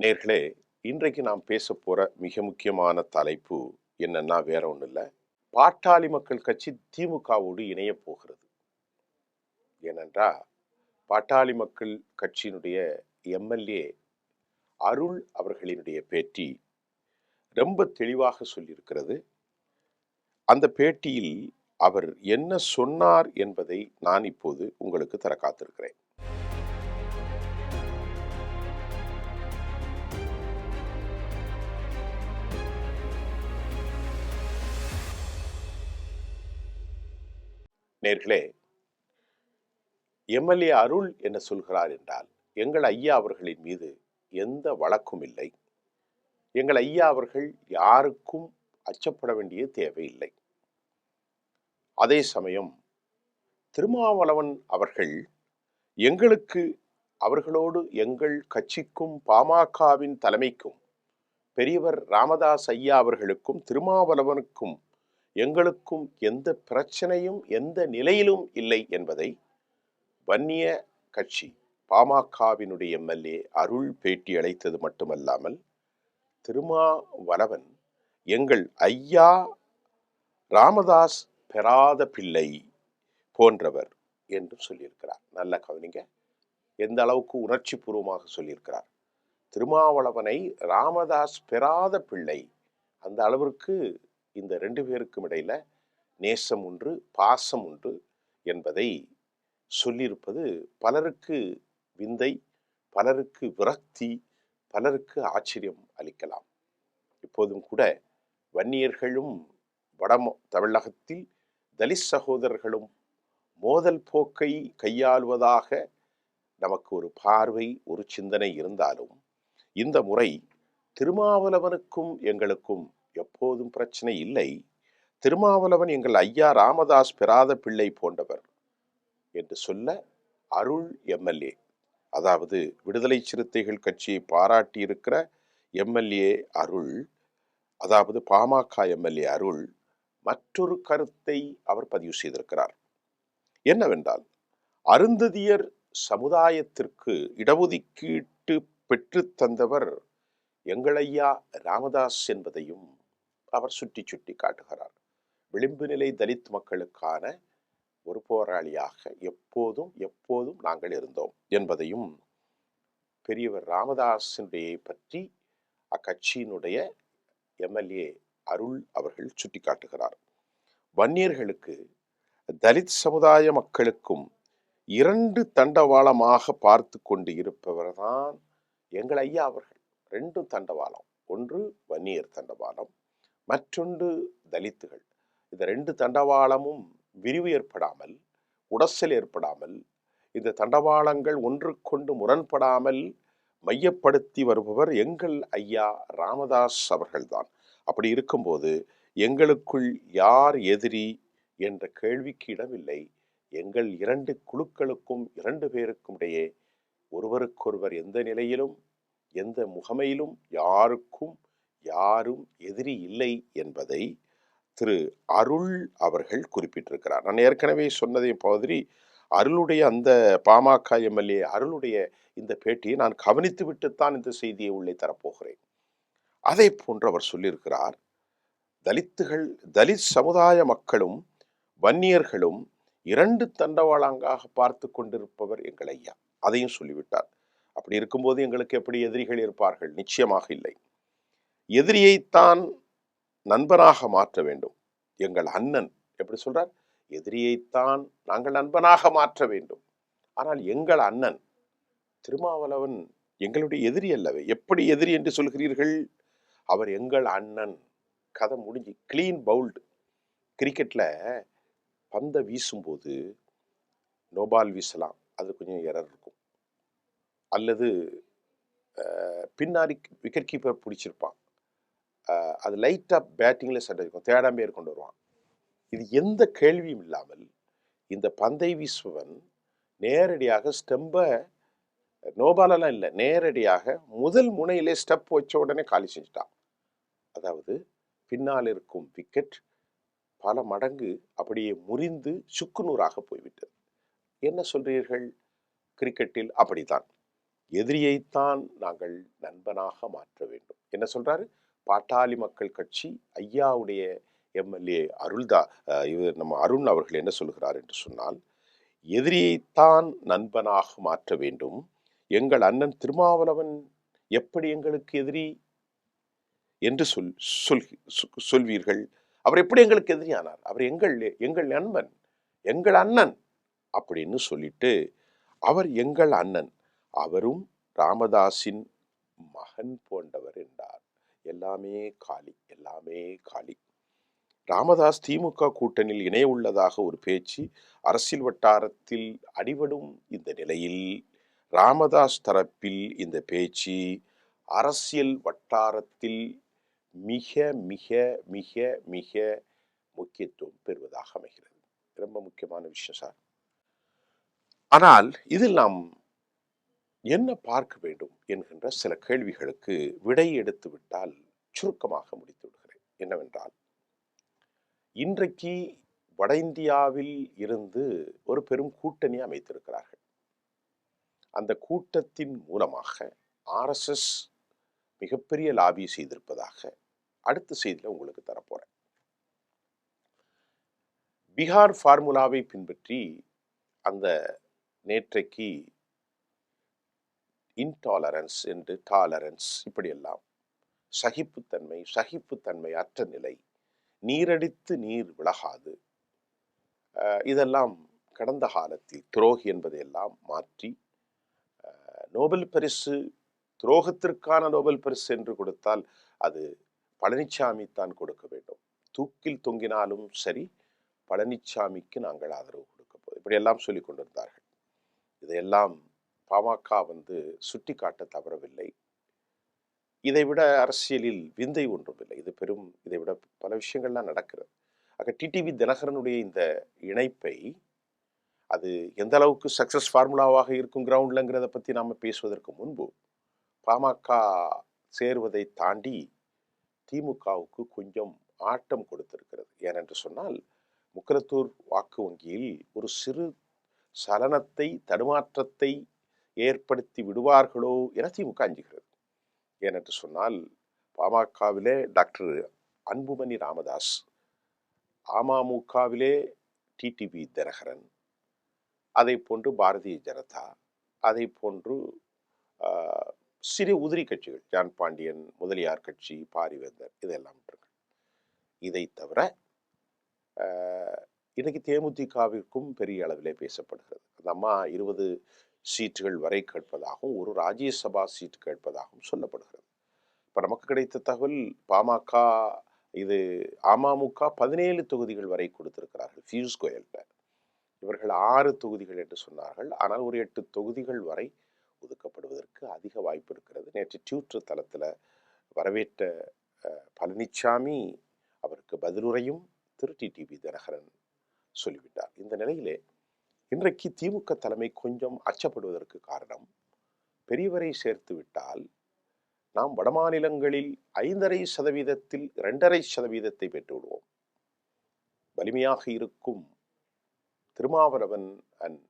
நேர்களே இன்றைக்கு நாம் பேச போற மிக முக்கியமான தலைப்பு என்னன்னா வேற ஒன்றும் இல்லை. பாட்டாளி மக்கள் கட்சி திமுகவோடு இணைய போகிறது. ஏனென்றால் பாட்டாளி மக்கள் கட்சியினுடைய எம்எல்ஏ அருள் அவர்களினுடைய பேட்டி ரொம்ப தெளிவாக சொல்லியிருக்கிறது. அந்த பேட்டியில் அவர் என்ன சொன்னார் என்பதை நான் இப்போது உங்களுக்கு தர காத்திருக்கிறேன். நேர்களே எம்எல்ஏ அருள் என்ன சொல்கிறார் என்றால் எங்கள் ஐயா அவர்களின் மீது எந்த வழக்கும் இல்லை. எங்கள் ஐயா அவர்கள் யாருக்கும் அச்சப்பட வேண்டிய தேவையில்லை அதே சமயம் திருமாவளவன் அவர்கள் எங்களுக்கு அவர்களோடு எங்கள் கட்சிக்கும் பாமகவின் தலைமைக்கும் பெரியவர் ராமதாஸ் ஐயா அவர்களுக்கும் திருமாவளவனுக்கும் எங்களுக்கும் எந்த பிரச்சனையும் எந்த நிலையிலும் இல்லை என்பதை வன்னிய கட்சி பாமகவினுடைய எம்எல்ஏ அருள் பேட்டி அளித்தது மட்டுமல்லாமல் திருமாவளவன் எங்கள் ஐயா ராமதாஸ் பெறாத பிள்ளை போன்றவர் என்று சொல்லியிருக்கிறார். நல்ல கவனிங்க. எந்த அளவுக்கு உணர்ச்சி பூர்வமாக சொல்லியிருக்கிறார். திருமாவளவனை ராமதாஸ் பெறாத பிள்ளை அந்த அளவிற்கு இந்த ரெண்டு பேருக்கும் இடையில நேசம் உண்டு பாசம் உண்டு என்பதை சொல்லியிருப்பது பலருக்கு விந்தை பலருக்கு விரக்தி பலருக்கு ஆச்சரியம் அளிக்கலாம். இப்போதும் கூட வன்னியர்களும் வட தமிழகத்தில் தலித் சகோதரர்களும் மோதல் போக்கை கையாளுவதாக நமக்கு ஒரு பார்வை ஒரு சிந்தனை இருந்தாலும் இந்த முறை திருமாவளவனுக்கும் எங்களுக்கும் எப்போதும் பிரச்சனை இல்லை. திருமாவளவன் எங்கள் ஐயா ராமதாஸ் பெறாத பிள்ளை போன்றவர் என்று சொல்ல அருள் எம்எல்ஏ. அதாவது விடுதலை சிறுத்தைகள் கட்சியை பாராட்டியிருக்கிற எம்எல்ஏ அருள் அதாவது பாமக எம்எல்ஏ அருள் மற்றொரு கருத்தை அவர் பதிவு செய்திருக்கிறார். என்னவென்றால் அருந்ததியர் சமுதாயத்திற்கு இடஒதுக்கீட்டு பெற்று தந்தவர் எங்களையா ராமதாஸ் என்பதையும் அவர் சுட்டி சுட்டி காட்டுகிறார். விளிம்பு நிலை தலித் மக்களுக்கான ஒரு போராளியாக எப்போதும் எப்போதும் நாங்கள் இருந்தோம் என்பதையும் பெரியவர் ராமதாசனுடைய பற்றி அக்கட்சியினுடைய எம்எல்ஏ அருள் அவர்கள் சுட்டிக்காட்டுகிறார். வன்னியர்களுக்கு தலித் சமுதாய மக்களுக்கும் இரண்டு தண்டவாளமாக பார்த்து கொண்டு இருப்பவர் தான் எங்கள் ஐயா அவர்கள். ரெண்டு தண்டவாளம். ஒன்று வன்னியர் தண்டவாளம் மற்றொன்று தலித்துகள். இந்த ரெண்டு தண்டவாளமும் விரிவு ஏற்படாமல் உடசல் ஏற்படாமல் இந்த தண்டவாளங்கள் ஒன்றுக்கொண்டு முரண்படாமல் மையப்படுத்தி வருபவர் எங்கள் ஐயா ராமதாஸ் அவர்கள்தான். அப்படி இருக்கும்போது எங்களுக்குள் யார் எதிரி என்ற கேள்விக்கு இடமில்லை. எங்கள் இரண்டு குழுக்களுக்கும் இரண்டு பேருக்கும் இடையே ஒருவருக்கொருவர் எந்த நிலையிலும் எந்த முகமையிலும் யாருக்கும் யாரும் எதிரி இல்லை என்பதை திரு அருள் அவர்கள் குறிப்பிட்டிருக்கிறார். நான் ஏற்கனவே சொன்னதை மாதிரி அருளுடைய அந்த பாமக எம்எல்ஏ அருளுடைய இந்த பேட்டியை நான் கவனித்து விட்டுத்தான் இந்த செய்தியை உள்ளே தரப்போகிறேன். அதை போன்று அவர் சொல்லியிருக்கிறார் தலித்துகள் தலித் சமுதாய மக்களும் வன்னியர்களும் இரண்டு தண்டவாளங்காக பார்த்து கொண்டிருப்பவர் எங்கள் ஐயா. அதையும் சொல்லிவிட்டார். அப்படி இருக்கும்போது எங்களுக்கு எப்படி எதிரிகள் இருப்பார்கள்? நிச்சயமாக இல்லை. எதிரியைத்தான் நண்பனாக மாற்ற வேண்டும். எங்கள் அண்ணன் எப்படி சொல்றார்? எதிரியைத்தான் நாங்கள் நண்பனாக மாற்ற வேண்டும். ஆனால் எங்கள் அண்ணன் திருமாவளவன் எங்களுடைய எதிரி அல்லவே. எப்படி எதிரி என்று சொல்கிறீர்கள்? அவர் எங்கள் அண்ணன். கதை முடிஞ்சு கிளீன் பவுல்டு கிரிக்கெட்டில் பந்தை வீசும்போது நோபால் வீசலாம். அது கொஞ்சம் எரர் இருக்கும். அல்லது பின்னாடி விக்கெட் கீப்பர் பிடிச்சிருப்பான். அது லைட்டாக பேட்டிங்கில் சண்டை இருக்கும் தேடாமே கொண்டு வருவான். இது எந்த கேள்வியும் இல்லாமல் இந்த பந்தை வீசுவன் நேரடியாக ஸ்டெம்பை நோபாலெல்லாம் இல்லை நேரடியாக முதல் முனையிலே ஸ்டெப் வச்ச உடனே காலி செஞ்சுட்டான். அதாவது பின்னால் இருக்கும் விக்கெட் பல மடங்கு அப்படியே முறிந்து சுக்குநூறாக போய்விட்டது. என்ன சொல்கிறீர்கள் கிரிக்கெட்டில் அப்படித்தான். எதிரியைத்தான் நாங்கள் நண்பனாக மாற்ற வேண்டும். என்ன சொல்றாரு? பாட்டாளி மக்கள் கட்சி ஐயாவுடைய எம்எல்ஏ அருள்தா இவர் நம்ம அருண் அவர்கள் என்ன சொல்கிறார் என்று சொன்னால் எதிரியைத்தான் நண்பனாக மாற்ற வேண்டும். எங்கள் அண்ணன் திருமாவளவன் எப்படி எங்களுக்கு எதிரி? என்று சொல் சொல் சொ- சொல்வீர்கள். அவர் எப்படி எங்களுக்கு எதிரியானார்? அவர் எங்கள் எங்கள் நண்பன் எங்கள் அண்ணன் அப்படின்னு சொல்லிட்டு அவர் எங்கள் அண்ணன். அவரும் ராமதாஸின் மகன் போன்றவர் என்றார். எல்லாமே காலி எல்லாமே காலி. ராமதாஸ் திமுக கூட்டணியில் இணைய உள்ளதாக ஒரு பேச்சு அரசியல் வட்டாரத்தில் அடிபடும் இந்த நிலையில் ராமதாஸ் தரப்பில் இந்த பேச்சு அரசியல் வட்டாரத்தில் மிக மிக மிக மிக முக்கியத்துவம் பெறுவதாக அமைகிறது. ரொம்ப முக்கியமான விஷயம் சார். ஆனால் இதில் நாம் என்ன பார்க்க வேண்டும் என்கின்ற சில கேள்விகளுக்கு விடை எடுத்து விட்டால் சுருக்கமாக முடித்து விடுகிறேன். என்னவென்றால் இன்றைக்கு வட இந்தியாவில் இருந்து ஒரு பெரும் கூட்டணி அமைத்திருக்கிறார்கள். அந்த கூட்டத்தின் மூலமாக ஆர்எஸ்எஸ் மிகப்பெரிய லாபி செய்திருப்பதாக அடுத்த செய்தியில் உங்களுக்கு தரப்போகிறேன் பீகார் ஃபார்முலாவை பின்பற்றி அந்த நேற்றைக்கு இன்டாலரன்ஸ் என்று டாலரன்ஸ் இப்படியெல்லாம். சகிப்புத்தன்மை சகிப்புத்தன்மை அற்ற நிலை. நீரடித்து நீர் விலகாது. இதெல்லாம் கடந்த காலத்தில் துரோகி என்பதையெல்லாம் மாற்றி நோபல் பரிசு துரோகத்திற்கான நோபல் பரிசு என்று கொடுத்தால் அது பழனிசாமி தான் கொடுக்க வேண்டும். தூக்கில் தொங்கினாலும் சரி பழனிசாமிக்கு நாங்கள் ஆதரவு கொடுக்க போதும் இப்படியெல்லாம் சொல்லி கொண்டிருந்தார்கள். இதையெல்லாம் பாமக வந்து சுட்டி காட்ட தவறவில்லை. இதைவிட அரசியலில் விந்தை ஒன்றும் இல்லை இது பெரும் இதை விட பல விஷயங்கள்லாம் நடக்கிறது. ஆக டிடிவி தினகரனுடைய இந்த இணைப்பை அது எந்த அளவுக்கு சக்சஸ் ஃபார்முலாவாக இருக்கும் கிரவுண்ட்லங்கிறத பற்றி நாம் பேசுவதற்கு முன்பு பாமக சேருவதை தாண்டி திமுகவுக்கு கொஞ்சம் ஆட்டம் கொடுத்திருக்கிறது. ஏனென்று சொன்னால் முக்கரத்தூர் வாக்கு வங்கியில் ஒரு சிறு சலனத்தை தடுமாற்றத்தை ஏற்படுத்தி விடுவார்களோ என திமுக அஞ்சுகிறது. ஏனென்று சொன்னால் பாமகவிலே டாக்டர் அன்புமணி ராமதாஸ் அமமுகவிலே டிடிபி தினகரன் அதை போன்று பாரதிய ஜனதா அதை போன்று சிறு உதிரி கட்சிகள் ஜான் பாண்டியன் முதலியார் கட்சி பாரிவேந்தர் இதெல்லாம் இதை தவிர இன்றைக்கு தேமுதிகவிற்கும் பெரிய அளவிலே பேசப்படுகிறது. அந்த அம்மா இருபது சீட்டுகள் வரை கேட்பதாகவும் ஒரு ராஜ்யசபா சீட்டு கேட்பதாகவும் சொல்லப்படுகிறது. இப்போ நமக்கு கிடைத்த தகவல் பாமக இது அமமுக பதினேழு தொகுதிகள் வரை கொடுத்திருக்கிறார்கள் பியூஷ் கோயல்கிட்ட இவர்கள் ஆறு தொகுதிகள் என்று சொன்னார்கள். ஆனால் ஒரு எட்டு தொகுதிகள் வரை ஒதுக்கப்படுவதற்கு அதிக வாய்ப்பு இருக்கிறது. நேற்று டியூட்டர் தளத்தில் வரவேற்ற பழனிசாமி அவருக்கு பதிலுரையும் திரு. டிடிவி தினகரன் சொல்லிவிட்டார். இந்த நிலையிலே இன்றைக்கு திமுக தலைமை கொஞ்சம் அச்சப்படுவதற்கு காரணம் பெரியவரை சேர்த்து விட்டால் நாம் வடமாநிலங்களில் ஐந்தரை சதவீதத்தில் இரண்டரை சதவீதத்தை பெற்றுவிடுவோம். வலிமையாக இருக்கும் திருமாவளவன் அண்ட்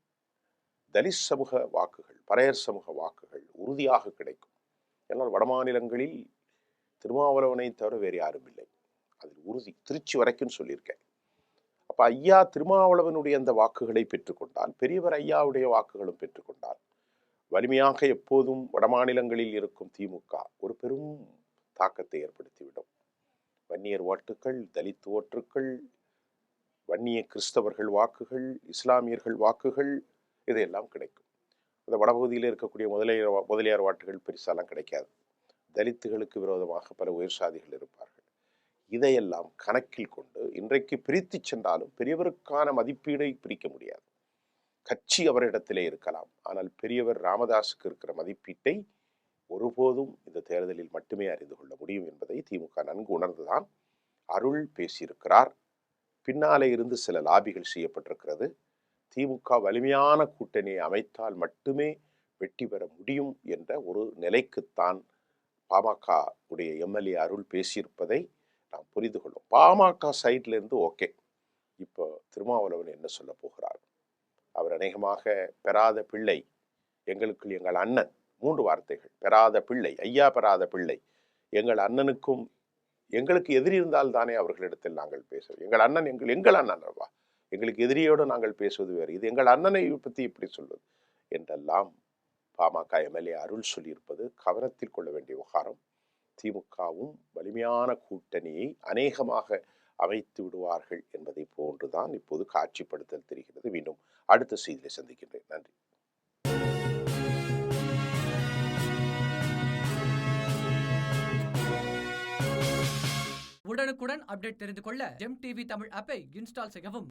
தலித் சமூக வாக்குகள் பறையர் சமூக வாக்குகள் உறுதியாக கிடைக்கும். ஏன்னால் வடமாநிலங்களில் திருமாவளவனை தவிர வேறு யாரும் இல்லை. அதில் உறுதி திருச்சி வரைக்கும் சொல்லியிருக்கேன். அப்ப ஐயா திருமாவளவனுடைய அந்த வாக்குகளை பெற்றுக்கொண்டால் பெரியவர் ஐயாவுடைய வாக்குகளும் பெற்றுக்கொண்டால் வலிமையாக எப்போதும் வடமாநிலங்களில் இருக்கும் திமுக ஒரு பெரும் தாக்கத்தை ஏற்படுத்திவிடும். வன்னியர் ஓட்டுக்கள் தலித் ஓட்டுக்கள் வன்னிய கிறிஸ்தவர்கள் வாக்குகள் இஸ்லாமியர்கள் வாக்குகள் இதையெல்லாம் கிடைக்கும். அந்த வடபகுதியில் இருக்கக்கூடிய முதலியார் வா- முதலியார் வாட்டுகள் பெருசாலாம் கிடைக்காது. தலித்துகளுக்கு விரோதமாக பல உயர் சாதிகள் இருப்பார்கள். இதையெல்லாம் கணக்கில் கொண்டு இன்றைக்கு பிரித்து சென்றாலும் பெரியவருக்கான மதிப்பீடை பிரிக்க முடியாது. கட்சி அவரிடத்திலே இருக்கலாம். ஆனால் பெரியவர் ராமதாஸுக்கு இருக்கிற மதிப்பீட்டை ஒருபோதும் இந்த தேர்தலில் மட்டுமே அறிந்து கொள்ள முடியும் என்பதை திமுக நன்கு உணர்ந்துதான் அருள் பேசியிருக்கிறார். பின்னாலே இருந்து சில லாபிகள் செய்யப்பட்டிருக்கிறது. திமுக வலிமையான கூட்டணியை அமைத்தால் மட்டுமே வெற்றி பெற முடியும் என்ற ஒரு நிலைக்குத்தான் பாமக உடைய எம்எல்ஏ அருள் பேசியிருப்பதை நாம் புரிந்து கொள்ளும். பாமக சைட்ல இருந்து ஓகே இப்போ திருமாவளவன் என்ன சொல்ல போகிறார்? அவர் அநேகமாக பெறாத பிள்ளை எங்களுக்குள் எங்கள் அண்ணன் மூன்று வார்த்தைகள். பெறாத பிள்ளை ஐயா பெறாத பிள்ளை எங்கள் அண்ணனுக்கும் எங்களுக்கு எதிரி இருந்தால் தானே அவர்களிடத்தில் நாங்கள் பேசுவோம். எங்கள் அண்ணன் எங்கள் எங்கள் அண்ணன் அல்லவா? எங்களுக்கு எதிரியோடு நாங்கள் பேசுவது வேறு. இது எங்கள் அண்ணனை பற்றி இப்படி சொல்வது. என்றெல்லாம் பாமக எம்எல்ஏ அருள் சொல்லியிருப்பது கவனத்தில் கொள்ள வேண்டிய விவகாரம். திமுகவும் வலிமையான கூட்டணியை அநேகமாக அமைத்து விடுவார்கள் என்பதை போன்றுதான் இப்போது காட்சிப்படுத்தல் தெரிகிறது. மீண்டும் அடுத்த செய்தியை சந்திக்கின்றேன். நன்றி. உடனுக்குடன் அப்டேட் தெரிந்து கொள்ள ஜெம் டிவி தமிழ் ஆப்பை இன்ஸ்டால் செய்யவும்.